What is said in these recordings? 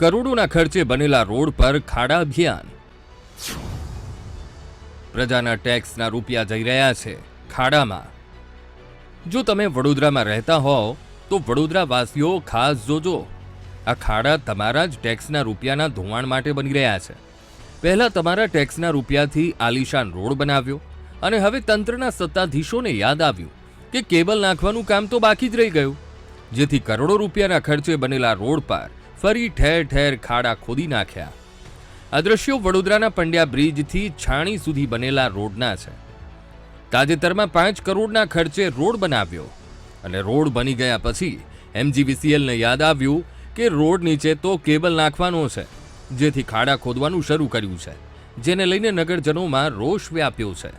કરોડોના ખર્ચે બનેલા રોડ પર ખાડા અભિયાન. પ્રજાના ટેક્સના રૂપિયા જઈ રહ્યા છે ખાડામાં. જો તમે વડોદરામાં રહેતા હોવ, તો વડોદરાવાસીઓ ખાસ જોજો. આ ખાડા તમારા જ ટેક્સના રૂપિયાના ધોવાણ માટે બની રહ્યા છે. પહેલા તમારા ટેક્સના રૂપિયાથી આલિશાન રોડ બનાવ્યો અને હવે તંત્રના સત્તાધીશોને યાદ આવ્યું કે કેબલ નાખવાનું કામ તો બાકી જ રહી ગયું. જેથી કરોડો રૂપિયાના ખર્ચે બનેલા રોડ પર ફરી ઠેર ઠેર ખાડા ખોદી નાખ્યા. આ વડોદરાના પંડ્યા બ્રિજથી છાણી સુધી બનેલા રોડના છે. તાજેતરમાં પાંચ કરોડના ખર્ચે રોડ બનાવ્યો અને રોડ બની ગયા પછી એમજીવીસીએલને યાદ આવ્યું કે રોડ નીચે તો કેબલ નાખવાનો છે, જેથી ખાડા ખોદવાનું શરૂ કર્યું છે, જેને લઈને નગરજનોમાં રોષ વ્યાપ્યો છે.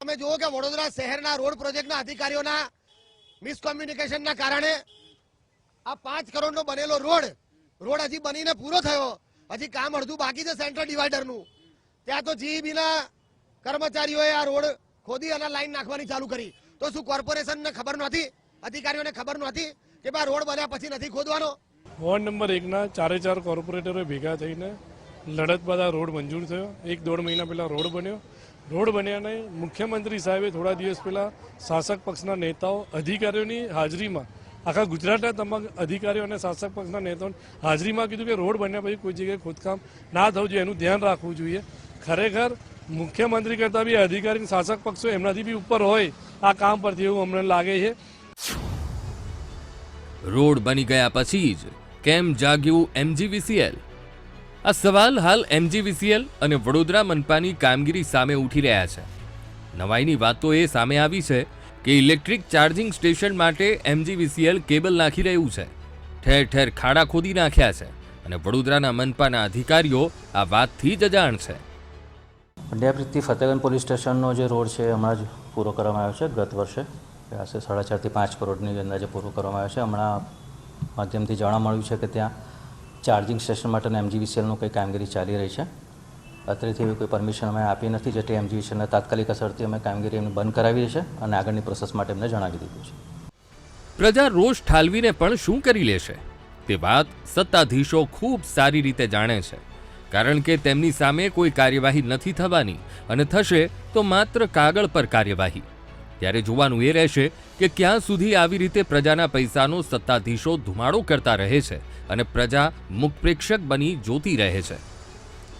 તમે જુઓ કે વડોદરા શહેરના રોડ પ્રોજેક્ટના અધિકારીઓના મિસકોમ્યુનિકેશનના કારણે આ પાંચ કરોડનો બનેલો રોડ રોડ હજી બનીને પૂરો થયો. હજી કામ અડધું બાકી છે સેન્ટ્રલ ડિવાઈડરનું ત્યાં તો જીઈબીના કર્મચારીઓએ આ રોડ ખોદી અને લાઈન નાખવાની ચાલુ કરી. તો શું કોર્પોરેશનને ખબર નહોતી અધિકારીઓને ખબર નહોતી કે ભાઈ રોડ બન્યા પછી નથી ખોદવાનો? વોર્ડ નંબર એકના ચારે ચાર કોર્પોરેટરો ભેગા થઈને લડત બાદ આ રોડ મંજૂર થયો. એક દોઢ મહિના પહેલાં રોડ બન્યો. રોડ બન્યાને મુખ્યમંત્રી સાહેબે થોડા દિવસ પહેલાં શાસક પક્ષના નેતાઓ અધિકારીઓની હાજરીમાં આખા ગુજરાતના તમામ અધિકારીઓ અને શાસક પક્ષના નેતાઓની હાજરીમાં કીધું કે રોડ બન્યા પછી કોઈ જગ્યાએ ખોદકામ ના થવું જોઈએ, એનું ધ્યાન રાખવું જોઈએ. ખરેખર મુખ્યમંત્રી કરતાં બી અધિકારી શાસક પક્ષો એમનાથી બી ઉપર હોય, આ કામ પરથી એવું અમને લાગે છે. રોડ બની ગયા પછી જ કેમ જાગ્યું એમજીવીસીએલ? આ સવાલ હાલ એમજીવીસીએલ અને વડોદરા મનપાની કામગીરી સામે ઉઠી રહ્યા છે. નવાઈની વાત તો એ સામે આવી છે કે ઇલેક્ટ્રિક ચાર્જિંગ સ્ટેશન માટે એમજીવીસીએલ કેબલ નાખી રહ્યું છે. ઠેર ઠેર ખાડા ખોદી નાખ્યા છે અને વડોદરાના મનપાના અધિકારીઓ આ વાતથી જ અજાણ છે. પંડ્યાપ્રીતથી ફતેગંજ પોલીસ સ્ટેશનનો જે રોડ છે હમણાં જ પૂરો કરવામાં આવ્યો છે. ગત વર્ષે આશરે સાડા ચારથી પાંચ કરોડની અંદાજે પૂરો કરવામાં આવ્યો છે. હમણાં માધ્યમથી જાણવા મળ્યું છે કે ત્યાં ચાર્જિંગ સ્ટેશન માટેના એમજીવીસીએલનું કંઈ કામગીરી ચાલી રહી છે. અત્રેથી એવી કોઈ પરમિશન અમે આપી નથી જેથી અને તાત્કાલિક અસરથી અમે કામગીરી એમને બંધ કરાવી છે અને આગળની પ્રોસેસ માટે એમને જણાવી દીધું છે. પ્રજા રોષ ઠાલવીને પણ શું કરી લેશે? તે વાત સત્તાધીશો ખૂબ સારી રીતે જાણે છે. કારણ કે તેમની સામે કોઈ કાર્યવાહી નથી થવાની અને થશે તો માત્ર કાગળ પર કાર્યવાહી. ત્યારે જોવાનું એ રહેશે કે ક્યાં સુધી આવી રીતે પ્રજાના પૈસાનો સત્તાધીશો ધુમાડો કરતા રહે છે અને પ્રજા મુખપ્રેક્ષક બની જોતી રહે છે.